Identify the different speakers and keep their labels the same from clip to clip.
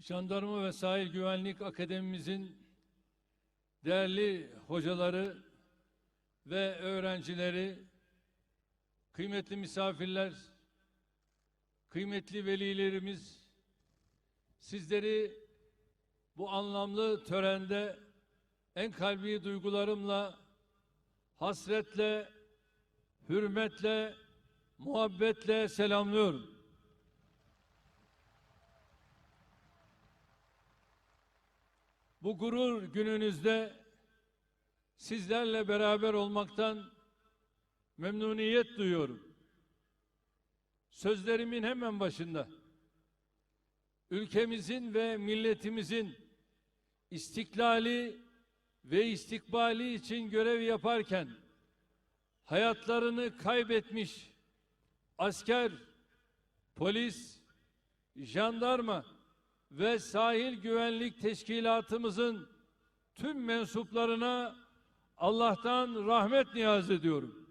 Speaker 1: Jandarma ve Sahil Güvenlik Akademimizin değerli hocaları ve öğrencileri, kıymetli misafirler, kıymetli velilerimiz, sizleri bu anlamlı törende en kalbi duygularımla, hasretle, hürmetle, muhabbetle selamlıyorum. Bu gurur gününüzde sizlerle beraber olmaktan memnuniyet duyuyorum. Sözlerimin hemen başında ülkemizin ve milletimizin istiklali ve istikbali için görev yaparken hayatlarını kaybetmiş asker, polis, jandarma ve sahil güvenlik teşkilatımızın tüm mensuplarına Allah'tan rahmet niyaz ediyorum.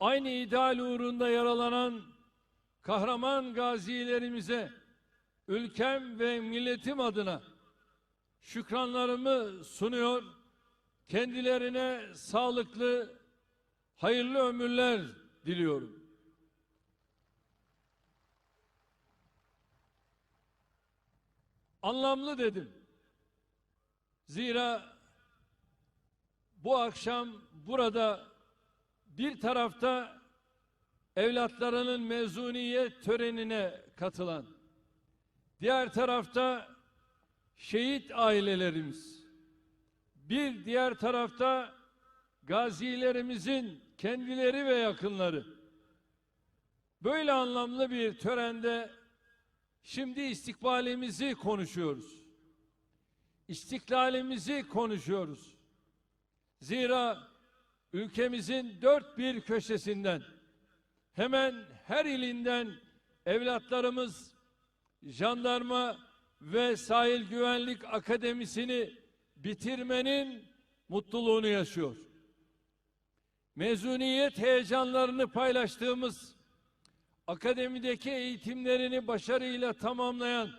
Speaker 1: Aynı ideal uğrunda yaralanan kahraman gazilerimize ülkem ve milletim adına şükranlarımı sunuyor. Kendilerine sağlıklı, hayırlı ömürler diliyorum. Anlamlı dedim. Zira bu akşam burada bir tarafta evlatlarının mezuniyet törenine katılan, diğer tarafta şehit ailelerimiz, bir diğer tarafta gazilerimizin kendileri ve yakınları. Böyle anlamlı bir törende şimdi istikbalimizi konuşuyoruz. İstiklalimizi konuşuyoruz. Zira ülkemizin dört bir köşesinden hemen her ilinden evlatlarımız jandarma ve sahil güvenlik akademisini bitirmenin mutluluğunu yaşıyor. Mezuniyet heyecanlarını paylaştığımız akademideki eğitimlerini başarıyla tamamlayan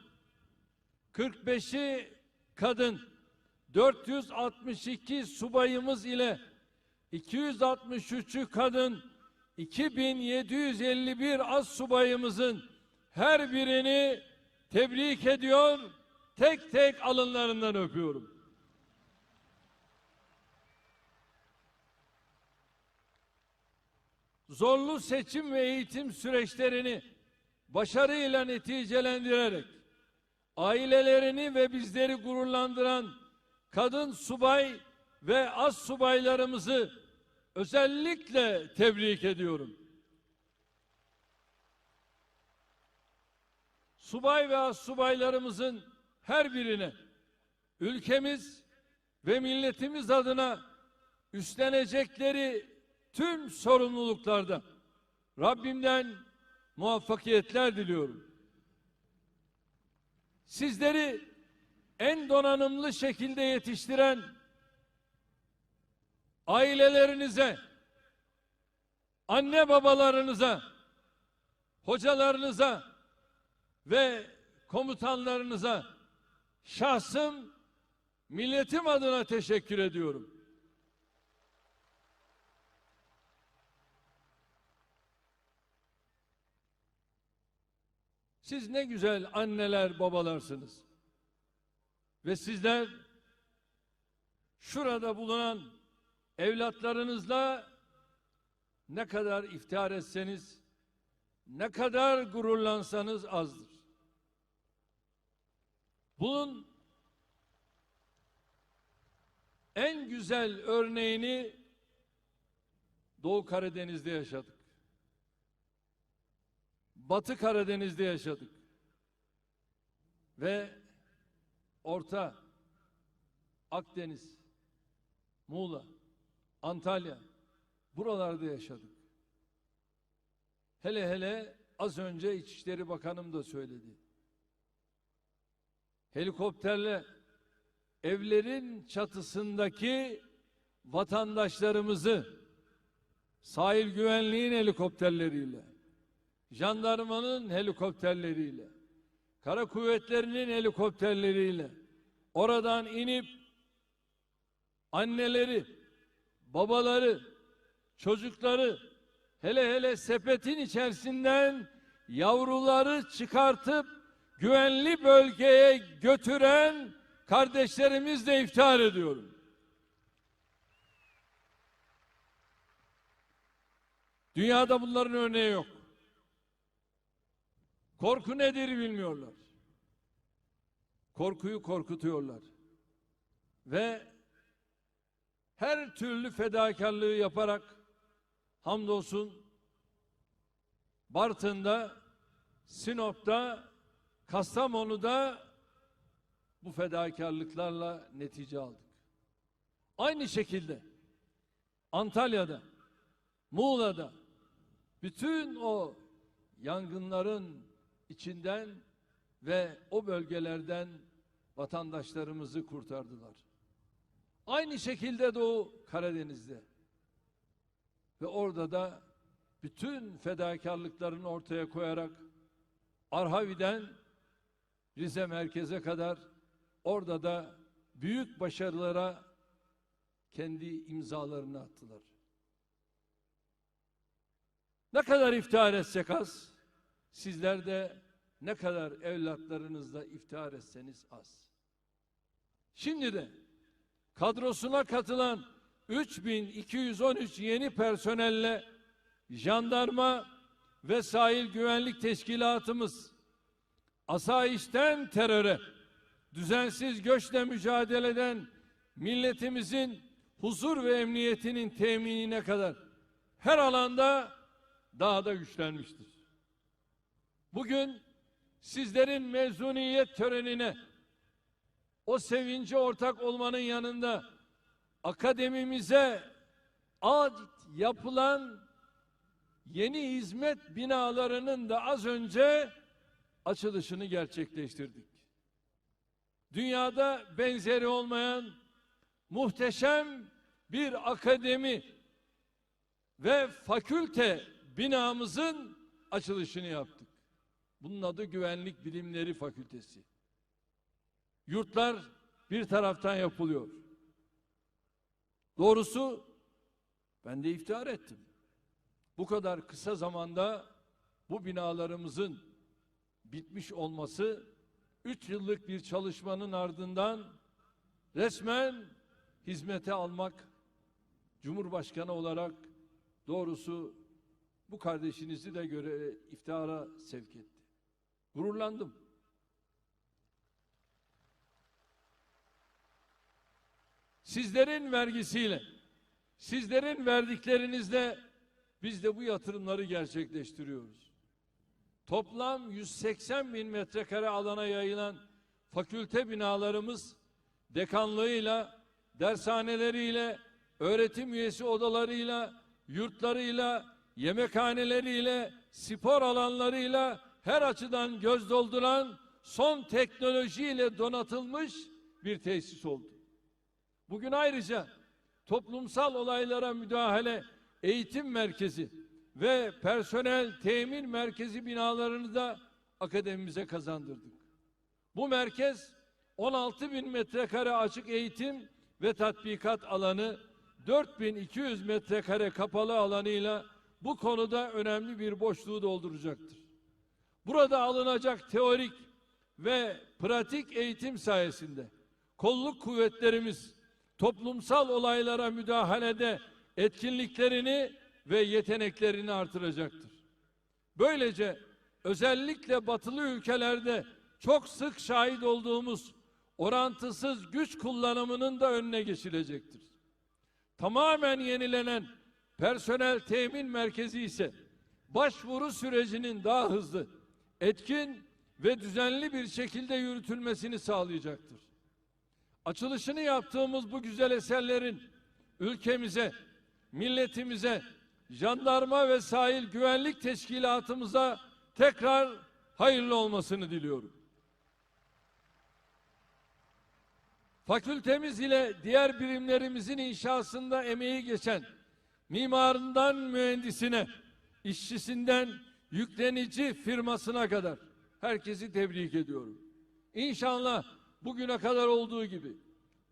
Speaker 1: 45'i kadın 462 subayımız ile 263'ü kadın 2751 az subayımızın her birini tebrik ediyor, tek tek alınlarından öpüyorum. Zorlu seçim ve eğitim süreçlerini başarıyla neticelendirerek ailelerini ve bizleri gururlandıran kadın subay ve az subaylarımızı özellikle tebrik ediyorum. Subay ve az subaylarımızın her birine ülkemiz ve milletimiz adına üstlenecekleri tüm sorumluluklarda Rabbimden muvaffakiyetler diliyorum. Sizleri en donanımlı şekilde yetiştiren ailelerinize, anne babalarınıza, hocalarınıza ve komutanlarınıza şahsım milletim adına teşekkür ediyorum. Siz ne güzel anneler, babalarsınız. Ve sizler şurada bulunan evlatlarınızla ne kadar iftihar etseniz, ne kadar gururlansanız azdır. Bunun en güzel örneğini Doğu Karadeniz'de yaşadık. Batı Karadeniz'de yaşadık. Ve Orta Akdeniz, Muğla, Antalya buralarda yaşadık. Hele hele az önce İçişleri Bakanım da söyledi. Helikopterle evlerin çatısındaki vatandaşlarımızı sahil güvenliğin helikopterleriyle jandarmanın helikopterleriyle, kara kuvvetlerinin helikopterleriyle oradan inip anneleri, babaları, çocukları hele hele sepetin içerisinden yavruları çıkartıp güvenli bölgeye götüren kardeşlerimizle iftihar ediyorum. Dünyada bunların örneği yok. Korku nedir bilmiyorlar. Korkuyu korkutuyorlar. Ve her türlü fedakarlığı yaparak hamdolsun Bartın'da, Sinop'ta, Kastamonu'da bu fedakarlıklarla netice aldık. Aynı şekilde Antalya'da, Muğla'da bütün o yangınların içinden ve o bölgelerden vatandaşlarımızı kurtardılar. Aynı şekilde Doğu Karadeniz'de ve orada da bütün fedakarlıklarını ortaya koyarak Arhavi'den Rize merkeze kadar orada da büyük başarılara kendi imzalarını attılar. Ne kadar iftihar etsek az, sizler de ne kadar evlatlarınızla iftihar etseniz az. Şimdi de kadrosuna katılan 3213 yeni personelle jandarma ve sahil güvenlik teşkilatımız asayişten teröre, düzensiz göçle mücadeleden milletimizin huzur ve emniyetinin teminine kadar her alanda daha da güçlenmiştir. Bugün sizlerin mezuniyet törenine o sevince ortak olmanın yanında akademimize ait yapılan yeni hizmet binalarının da az önce açılışını gerçekleştirdik. Dünyada benzeri olmayan muhteşem bir akademi ve fakülte binamızın açılışını yaptık. Bunun adı Güvenlik Bilimleri Fakültesi. Yurtlar bir taraftan yapılıyor. Doğrusu ben de iftihar ettim. Bu kadar kısa zamanda bu binalarımızın bitmiş olması üç yıllık bir çalışmanın ardından resmen hizmete almak Cumhurbaşkanı olarak doğrusu bu kardeşinizi de göre iftihara sevk etti. Gururlandım. Sizlerin vergisiyle, sizlerin verdiklerinizle biz de bu yatırımları gerçekleştiriyoruz. Toplam 180 bin metrekare alana yayılan fakülte binalarımız dekanlığıyla, dershaneleriyle, öğretim üyesi odalarıyla, yurtlarıyla, yemekhaneleriyle, spor alanlarıyla her açıdan göz dolduran son teknolojiyle donatılmış bir tesis oldu. Bugün ayrıca toplumsal olaylara müdahale eğitim merkezi ve personel temin merkezi binalarını da akademimize kazandırdık. Bu merkez 16 bin metrekare açık eğitim ve tatbikat alanı, 4200 metrekare kapalı alanıyla bu konuda önemli bir boşluğu dolduracaktır. Burada alınacak teorik ve pratik eğitim sayesinde kolluk kuvvetlerimiz toplumsal olaylara müdahalede etkinliklerini ve yeteneklerini artıracaktır. Böylece özellikle batılı ülkelerde çok sık şahit olduğumuz orantısız güç kullanımının da önüne geçilecektir. Tamamen yenilenen personel temin merkezi ise başvuru sürecinin daha hızlı, etkin ve düzenli bir şekilde yürütülmesini sağlayacaktır. Açılışını yaptığımız bu güzel eserlerin ülkemize, milletimize, jandarma ve sahil güvenlik teşkilatımıza tekrar hayırlı olmasını diliyorum. Fakültemiz ile diğer birimlerimizin inşasında emeği geçen mimarından mühendisine, işçisinden yüklenici firmasına kadar herkesi tebrik ediyorum. İnşallah bugüne kadar olduğu gibi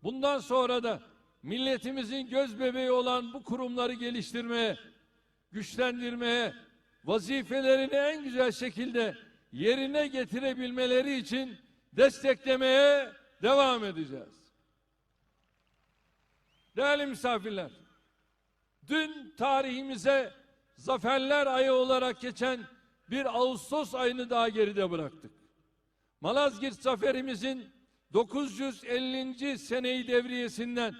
Speaker 1: bundan sonra da milletimizin göz bebeği olan bu kurumları geliştirmeye, güçlendirmeye, vazifelerini en güzel şekilde yerine getirebilmeleri için desteklemeye devam edeceğiz. Değerli misafirler, dün tarihimize Zaferler Ayı olarak geçen bir Ağustos ayını daha geride bıraktık. Malazgirt zaferimizin 950. seneyi devriyesinden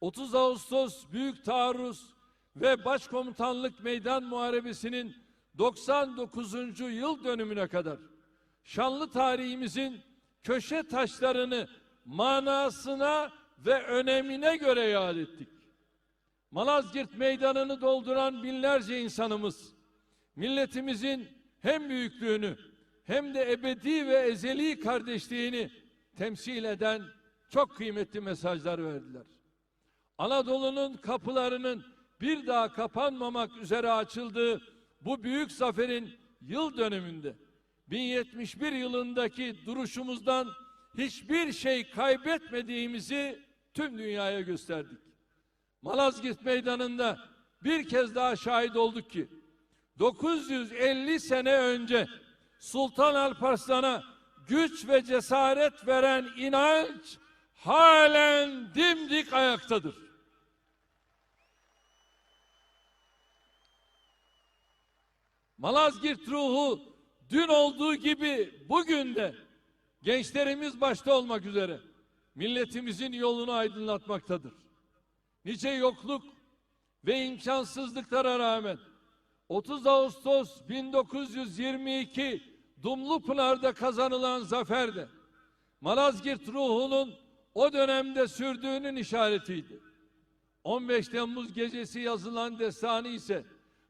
Speaker 1: 30 Ağustos Büyük Taarruz ve Başkomutanlık Meydan Muharebesi'nin 99. yıl dönümüne kadar şanlı tarihimizin köşe taşlarını manasına ve önemine göre yad ettik. Malazgirt meydanını dolduran binlerce insanımız milletimizin hem büyüklüğünü hem de ebedi ve ezeli kardeşliğini temsil eden çok kıymetli mesajlar verdiler. Anadolu'nun kapılarının bir daha kapanmamak üzere açıldığı bu büyük zaferin yıl dönümünde 1071 yılındaki duruşumuzdan hiçbir şey kaybetmediğimizi tüm dünyaya gösterdik. Malazgirt Meydanı'nda bir kez daha şahit olduk ki 950 sene önce Sultan Alparslan'a güç ve cesaret veren inanç halen dimdik ayaktadır. Malazgirt ruhu dün olduğu gibi bugün de gençlerimiz başta olmak üzere milletimizin yolunu aydınlatmaktadır. Nice yokluk ve imkansızlıklara rağmen 30 Ağustos 1922 Dumlupınar'da kazanılan zafer de Malazgirt ruhunun o dönemde sürdüğünün işaretiydi. 15 Temmuz gecesi yazılan destanı ise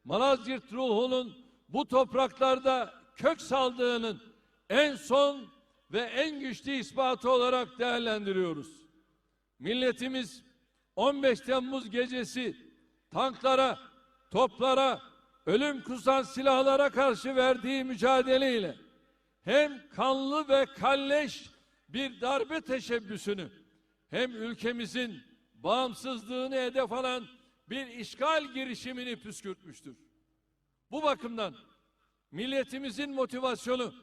Speaker 1: Malazgirt ruhunun bu topraklarda kök saldığının en son ve en güçlü ispatı olarak değerlendiriyoruz. Milletimiz 15 Temmuz gecesi tanklara, toplara, ölüm kusan silahlara karşı verdiği mücadeleyle hem kanlı ve kalleş bir darbe teşebbüsünü hem ülkemizin bağımsızlığını hedef alan bir işgal girişimini püskürtmüştür. Bu bakımdan milletimizin motivasyonu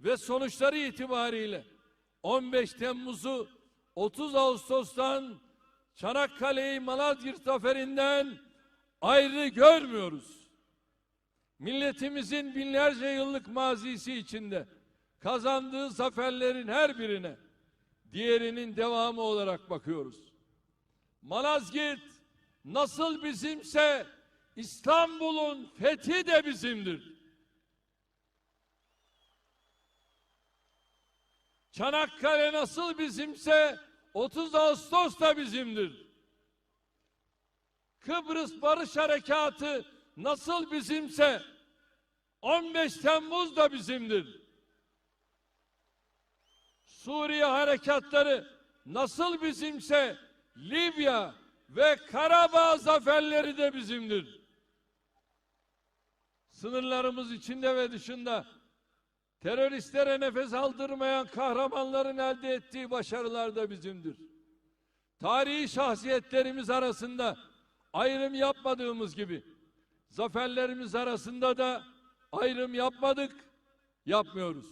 Speaker 1: ve sonuçları itibariyle 15 Temmuz'u 30 Ağustos'tan Çanakkale'yi Malazgirt zaferinden ayrı görmüyoruz. Milletimizin binlerce yıllık mazisi içinde kazandığı zaferlerin her birine diğerinin devamı olarak bakıyoruz. Malazgirt nasıl bizimse İstanbul'un fethi de bizimdir. Çanakkale nasıl bizimse 30 Ağustos da bizimdir. Kıbrıs Barış Harekatı nasıl bizimse 15 Temmuz da bizimdir. Suriye harekatları nasıl bizimse Libya ve Karabağ zaferleri de bizimdir. Sınırlarımız içinde ve dışında teröristlere nefes aldırmayan kahramanların elde ettiği başarılar da bizimdir. Tarihi şahsiyetlerimiz arasında ayrım yapmadığımız gibi zaferlerimiz arasında da ayrım yapmadık, yapmıyoruz.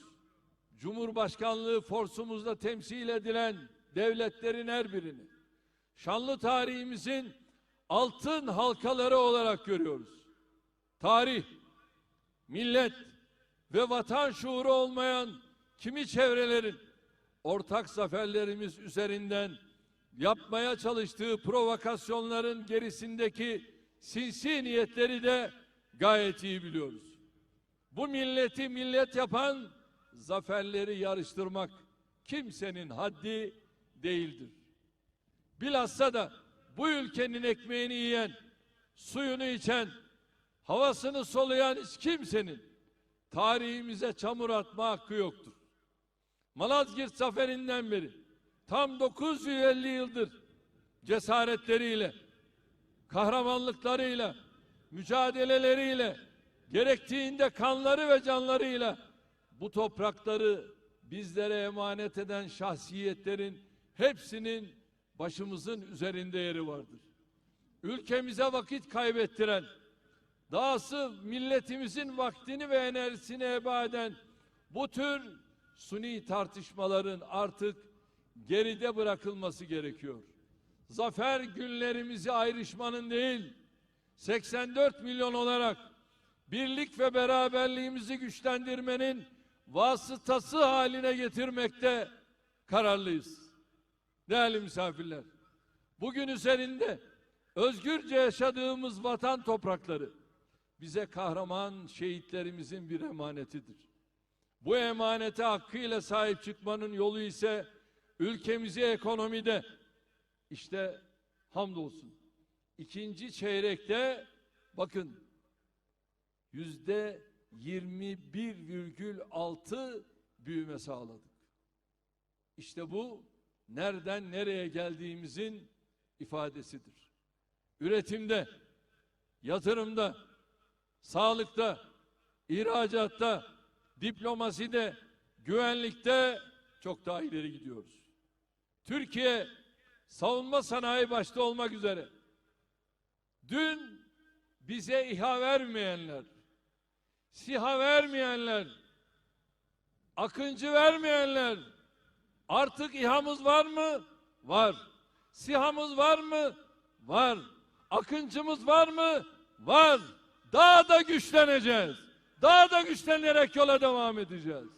Speaker 1: Cumhurbaşkanlığı forsumuzda temsil edilen devletlerin her birini şanlı tarihimizin altın halkaları olarak görüyoruz. Tarih, millet ve vatan şuuru olmayan kimi çevrelerin ortak zaferlerimiz üzerinden yapmaya çalıştığı provokasyonların gerisindeki sinsi niyetleri de gayet iyi biliyoruz. Bu milleti millet yapan zaferleri yarıştırmak kimsenin haddi değildir. Bilhassa da bu ülkenin ekmeğini yiyen, suyunu içen, havasını soluyan hiç kimsenin tarihimize çamur atma hakkı yoktur. Malazgirt zaferinden beri tam 950 yıldır cesaretleriyle, kahramanlıklarıyla, mücadeleleriyle gerektiğinde kanları ve canlarıyla bu toprakları bizlere emanet eden şahsiyetlerin hepsinin başımızın üzerinde yeri vardır. Ülkemize vakit kaybettiren, dahası milletimizin vaktini ve enerjisini heba eden bu tür suni tartışmaların artık geride bırakılması gerekiyor. Zafer günlerimizi ayrışmanın değil, 84 milyon olarak birlik ve beraberliğimizi güçlendirmenin vasıtası haline getirmekte kararlıyız. Değerli misafirler, bugün üzerinde özgürce yaşadığımız vatan toprakları bize kahraman şehitlerimizin bir emanetidir. Bu emanete hakkıyla sahip çıkmanın yolu ise ülkemizi ekonomide işte hamdolsun ikinci çeyrekte bakın yüzde 21,6 büyüme sağladık. İşte bu nereden nereye geldiğimizin ifadesidir. Üretimde, yatırımda, sağlıkta, ihracatta, diplomaside, güvenlikte çok daha ileri gidiyoruz. Türkiye savunma sanayi başta olmak üzere dün bize İHA vermeyenler, SİHA vermeyenler, Akıncı vermeyenler artık İHA'mız var mı? Var. SİHA'mız var mı? Var. Akıncımız var mı? Var. Daha da güçleneceğiz. Daha da güçlenerek yola devam edeceğiz.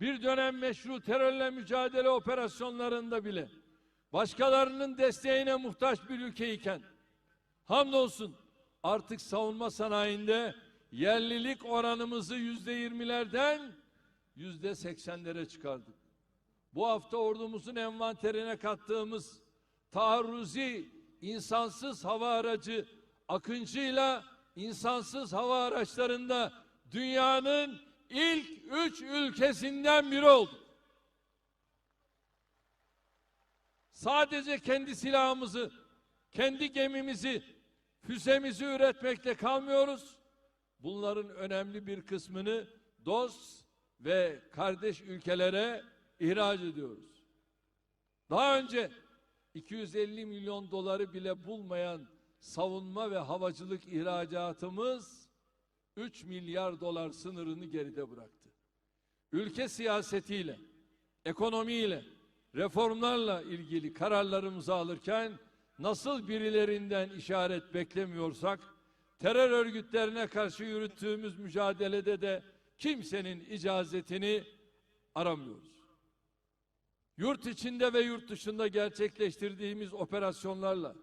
Speaker 1: Bir dönem meşru terörle mücadele operasyonlarında bile başkalarının desteğine muhtaç bir ülkeyken hamdolsun artık savunma sanayinde yerlilik oranımızı yüzde yirmilerden yüzde seksenlere çıkardık. Bu hafta ordumuzun envanterine kattığımız taarruzi insansız hava aracı Akıncı'yla insansız hava araçlarında dünyanın ilk üç ülkesinden biri oldu. Sadece kendi silahımızı, kendi gemimizi, füzemizi üretmekle kalmıyoruz. Bunların önemli bir kısmını dost ve kardeş ülkelere ihraç ediyoruz. Daha önce 250 milyon doları bile bulmayan savunma ve havacılık ihracatımız 3 milyar dolar sınırını geride bıraktı. Ülke siyasetiyle, ekonomiyle, reformlarla ilgili kararlarımızı alırken nasıl birilerinden işaret beklemiyorsak terör örgütlerine karşı yürüttüğümüz mücadelede de kimsenin icazetini aramıyoruz. Yurt içinde ve yurt dışında gerçekleştirdiğimiz operasyonlarla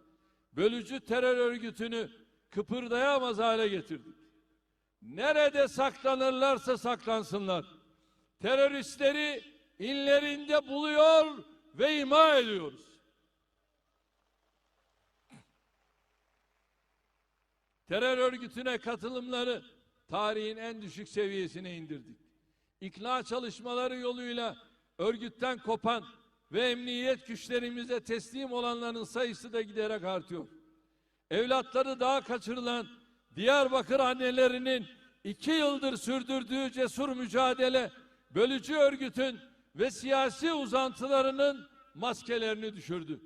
Speaker 1: bölücü terör örgütünü kıpırdayamaz hale getirdik. Nerede saklanırlarsa saklansınlar. Teröristleri inlerinde buluyor ve ima ediyoruz. Terör örgütüne katılımları tarihin en düşük seviyesine indirdik. İkna çalışmaları yoluyla örgütten kopan ve emniyet güçlerimize teslim olanların sayısı da giderek artıyor. Evlatları daha kaçırılan Diyarbakır annelerinin iki yıldır sürdürdüğü cesur mücadele bölücü örgütün ve siyasi uzantılarının maskelerini düşürdü.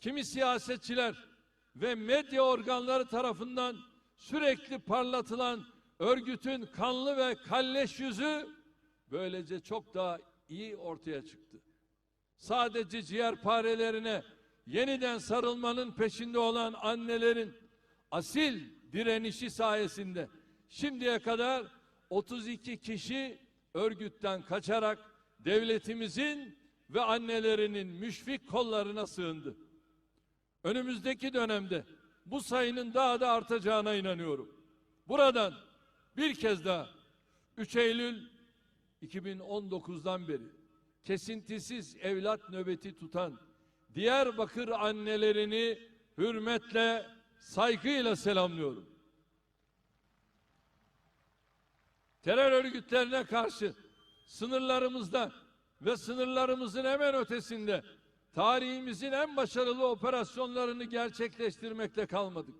Speaker 1: Kimi siyasetçiler ve medya organları tarafından sürekli parlatılan örgütün kanlı ve kalleş yüzü böylece çok daha iyi ortaya çıktı. Sadece ciğerparelerine yeniden sarılmanın peşinde olan annelerin asil direnişi sayesinde şimdiye kadar 32 kişi örgütten kaçarak devletimizin ve annelerinin müşfik kollarına sığındı. Önümüzdeki dönemde bu sayının daha da artacağına inanıyorum. Buradan bir kez daha 3 Eylül 2019'dan beri kesintisiz evlat nöbeti tutan Diyarbakır annelerini hürmetle, saygıyla selamlıyorum. Terör örgütlerine karşı sınırlarımızda ve sınırlarımızın hemen ötesinde tarihimizin en başarılı operasyonlarını gerçekleştirmekle kalmadık.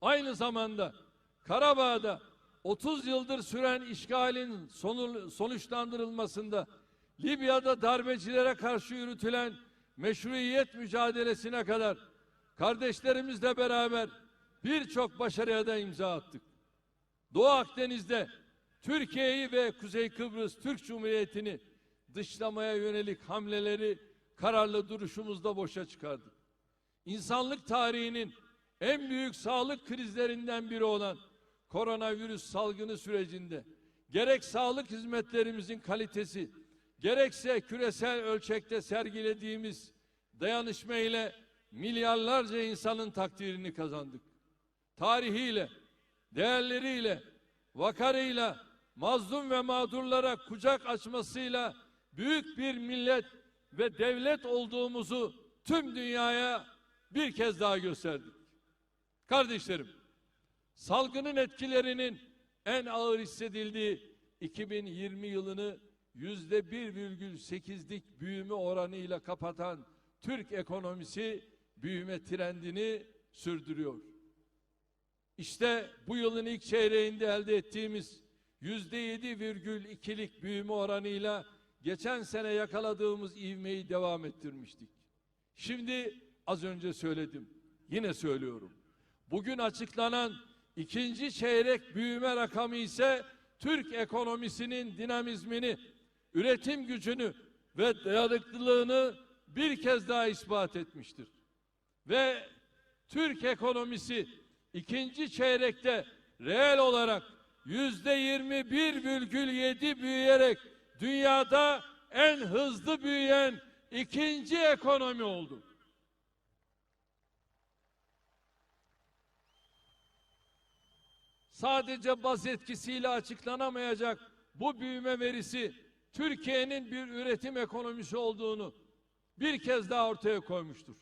Speaker 1: Aynı zamanda Karabağ'da 30 yıldır süren işgalin sonu, sonuçlandırılmasında Libya'da darbecilere karşı yürütülen meşruiyet mücadelesine kadar kardeşlerimizle beraber birçok başarıya da imza attık. Doğu Akdeniz'de Türkiye'yi ve Kuzey Kıbrıs Türk Cumhuriyeti'ni dışlamaya yönelik hamleleri kararlı duruşumuzda boşa çıkardık. İnsanlık tarihinin en büyük sağlık krizlerinden biri olan koronavirüs salgını sürecinde gerek sağlık hizmetlerimizin kalitesi gerekse küresel ölçekte sergilediğimiz dayanışma ile milyarlarca insanın takdirini kazandık. Tarihiyle, değerleriyle, vakarıyla, mazlum ve mağdurlara kucak açmasıyla büyük bir millet ve devlet olduğumuzu tüm dünyaya bir kez daha gösterdik. Kardeşlerim, salgının etkilerinin en ağır hissedildiği 2020 yılını yüzde 1,8'lik büyüme oranıyla kapatan Türk ekonomisi büyüme trendini sürdürüyor. İşte bu yılın ilk çeyreğinde elde ettiğimiz yüzde 7,2'lik büyüme oranıyla geçen sene yakaladığımız ivmeyi devam ettirmiştik. Şimdi az önce söyledim, yine söylüyorum. Bugün açıklanan ikinci çeyrek büyüme rakamı ise Türk ekonomisinin dinamizmini, üretim gücünü ve dayanıklılığını bir kez daha ispat etmiştir. Ve Türk ekonomisi ikinci çeyrekte reel olarak yüzde 21,7 büyüyerek dünyada en hızlı büyüyen ikinci ekonomi oldu. Sadece baz etkisiyle açıklanamayacak bu büyüme verisi Türkiye'nin bir üretim ekonomisi olduğunu bir kez daha ortaya koymuştur.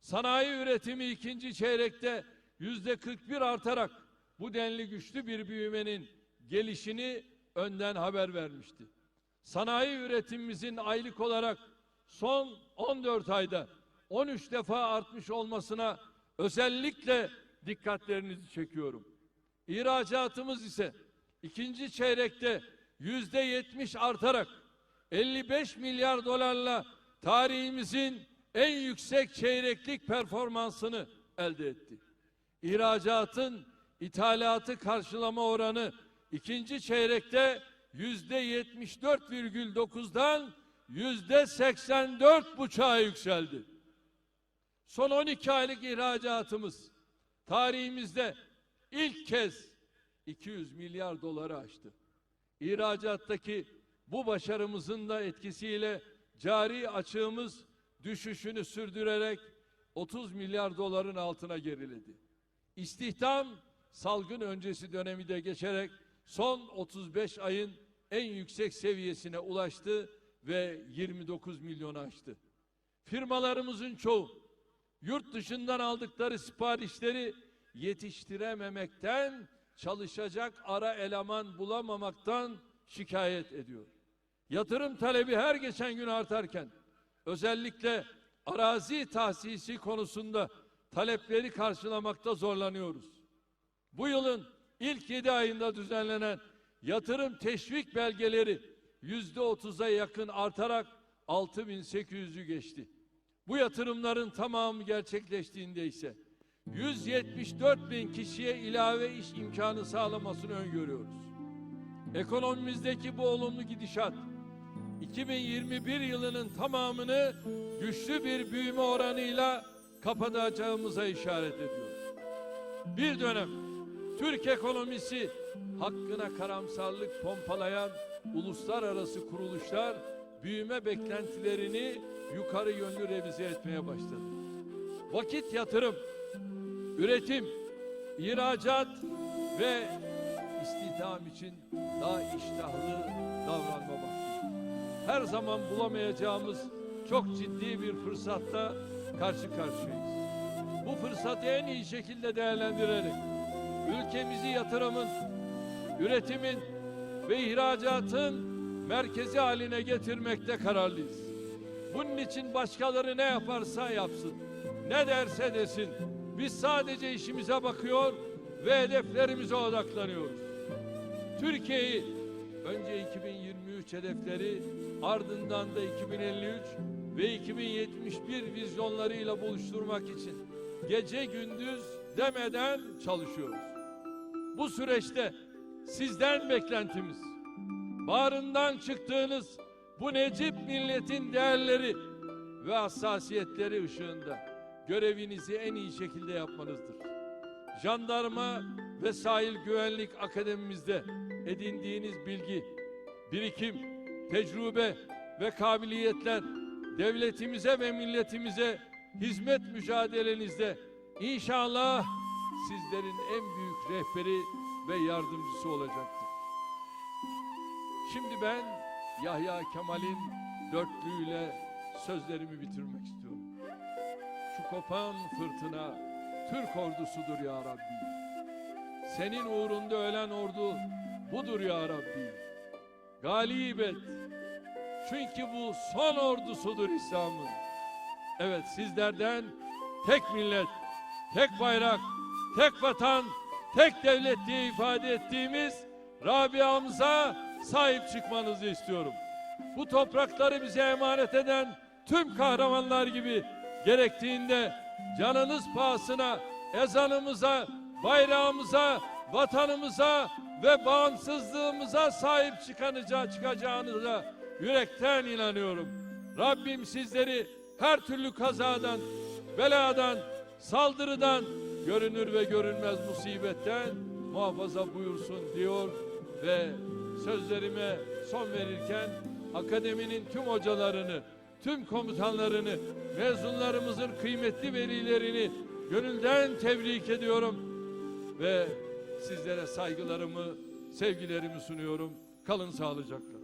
Speaker 1: Sanayi üretimi ikinci çeyrekte yüzde 41 artarak bu denli güçlü bir büyümenin gelişini önden haber vermişti. Sanayi üretimimizin aylık olarak son 14 ayda 13 defa artmış olmasına özellikle dikkatlerinizi çekiyorum. İhracatımız ise ikinci çeyrekte yüzde 70 artarak 55 milyar dolarla tarihimizin en yüksek çeyreklik performansını elde etti. İhracatın ithalatı karşılama oranı ikinci çeyrekte yüzde 74,9'dan yüzde 84 buçuğa yükseldi. Son 12 aylık ihracatımız tarihimizde ilk kez 200 milyar doları aştı. İhracattaki bu başarımızın da etkisiyle cari açığımız düşüşünü sürdürerek 30 milyar doların altına geriledi. İstihdam salgın öncesi dönemi de geçerek son 35 ayın en yüksek seviyesine ulaştı ve 29 milyonu aştı. Firmalarımızın çoğu yurt dışından aldıkları siparişleri yetiştirememekten, çalışacak ara eleman bulamamaktan şikayet ediyor. Yatırım talebi her geçen gün artarken özellikle arazi tahsisi konusunda talepleri karşılamakta zorlanıyoruz. Bu yılın ilk 7 ayında düzenlenen yatırım teşvik belgeleri yüzde otuza yakın artarak 6800'ü geçti. Bu yatırımların tamamı gerçekleştiğinde ise 174 bin kişiye ilave iş imkanı sağlamasını öngörüyoruz. Ekonomimizdeki bu olumlu gidişat 2021 yılının tamamını güçlü bir büyüme oranıyla kapatacağımıza işaret ediyor. Bir dönem Türk ekonomisi hakkına karamsarlık pompalayan uluslararası kuruluşlar büyüme beklentilerini yukarı yönlü revize etmeye başladı. Vakit yatırım, üretim, ihracat ve istihdam için daha iştahlı davranma vakti. Her zaman bulamayacağımız çok ciddi bir fırsatta karşı karşıyayız. Bu fırsatı en iyi şekilde değerlendirerek ülkemizi yatırımın, üretimin ve ihracatın merkezi haline getirmekte kararlıyız. Bunun için başkaları ne yaparsa yapsın. Ne derse desin. Biz sadece işimize bakıyor ve hedeflerimize odaklanıyoruz. Türkiye'yi önce 2023 hedefleri ardından da 2053 ve 2071 vizyonlarıyla buluşturmak için gece gündüz demeden çalışıyoruz. Bu süreçte sizden beklentimiz bağrından çıktığınız bu Necip milletin değerleri ve hassasiyetleri ışığında görevinizi en iyi şekilde yapmanızdır. Jandarma ve Sahil Güvenlik Akademimizde edindiğiniz bilgi, birikim, tecrübe ve kabiliyetler devletimize ve milletimize hizmet mücadelenizde inşallah sizlerin en büyük rehberi ve yardımcısı olacaktır. Şimdi ben Yahya Kemal'in dörtlüğüyle sözlerimi bitirmek istiyorum. Kopan fırtına Türk ordusudur ya Rabbi. Senin uğrunda ölen ordu budur ya Rabbi. Galip et. Çünkü bu son ordusudur İslam'ın. Evet sizlerden tek millet, tek bayrak, tek vatan, tek devlet diye ifade ettiğimiz Rabia'mıza sahip çıkmanızı istiyorum. Bu toprakları bize emanet eden tüm kahramanlar gibi gerektiğinde canınız pahasına ezanımıza, bayrağımıza, vatanımıza ve bağımsızlığımıza sahip çıkanıca, çıkacağınıza yürekten inanıyorum. Rabbim sizleri her türlü kazadan, beladan, saldırıdan, görünür ve görünmez musibetten muhafaza buyursun diyor ve sözlerime son verirken akademinin tüm hocalarını, tüm komutanlarını, mezunlarımızın kıymetli velilerini gönülden tebrik ediyorum ve sizlere saygılarımı, sevgilerimi sunuyorum. Kalın sağlıcakla.